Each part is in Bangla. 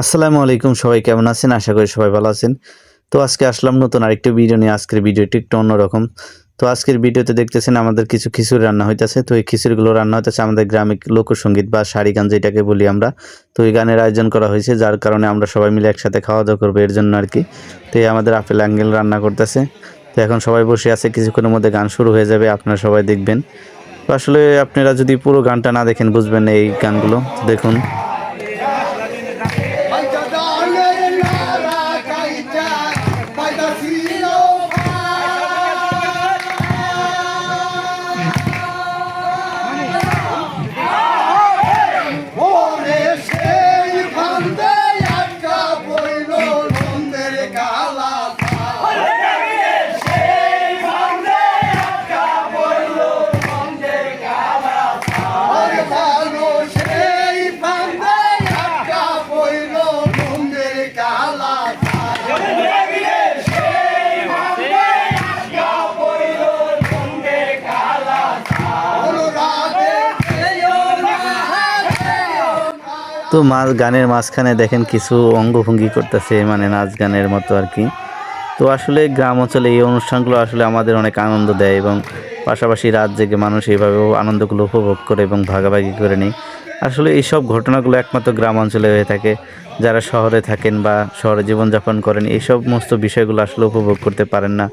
আসসালামু আলাইকুম, সবাই কেমন আছেন? আশা করি সবাই ভালো আছেন। তো আজকে আসলাম নতুন আরেকটা ভিডিও নিয়ে। আজকের ভিডিওটি একটু অন্যরকম। তো আজকের ভিডিওতে দেখতেছেন আমাদের কিছু খিচুড়ি রান্না হইতেছে। তো এই খিচুড়িগুলো রান্না হইতেছে আমাদের গ্রামিক লোকসঙ্গীত বা শাড়ি গান যেটাকে বলি আমরা। তো এই গানের আয়োজন করা হয়েছে, যার কারণে আমরা সবাই মিলে একসাথে খাওয়া দাওয়া করব এর জন্য আর কি তো এই আমাদের আপেল অ্যাঙ্গেল রান্না করতেছে। তো এখন সবাই বসে আছে, কিছুক্ষণের মধ্যে গান শুরু হয়ে যাবে, আপনারা সবাই দেখবেন। তো আসলে আপনারা যদি পুরো গানটা না দেখেন, বুঝবেন এই গানগুলো। দেখুন। তো মাছ গানের মাঝখানে দেখেন কিছু অঙ্গভঙ্গি করতেছে মানে নাচ গানের মতো আর কি। তো আসলে গ্রাম অঞ্চলে এই অনুষ্ঠানগুলো আসলে আমাদের অনেক আনন্দ দেয় এবং পাশাপাশি রাত জেগে মানুষ এইভাবেও আনন্দগুলো উপভোগ করে এবং ভাগাভাগি করে নেয়। আসলে এইসব ঘটনাগুলো একমাত্র গ্রাম অঞ্চলে হয়ে থাকে। যারা শহরে থাকেন বা শহরে জীবনযাপন করেন এই সমস্ত বিষয়গুলো আসলে উপভোগ করতে পারেন না।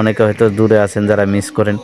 অনেকে হয়তো দূরে আছেন, যারা মিস করেন।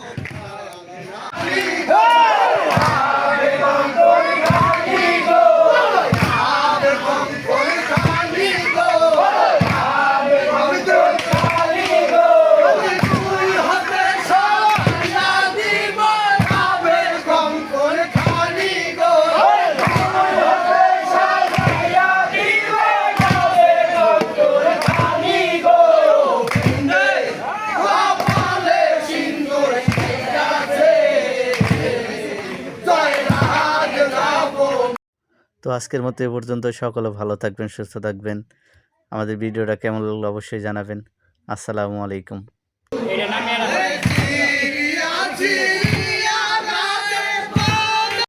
তো আজকের মতো এ পর্যন্ত। সকলে ভালো থাকবেন, সুস্থ থাকবেন। আমাদের ভিডিওটা কেমন লাগল অবশ্যই জানাবেন। আসসালামু আলাইকুম।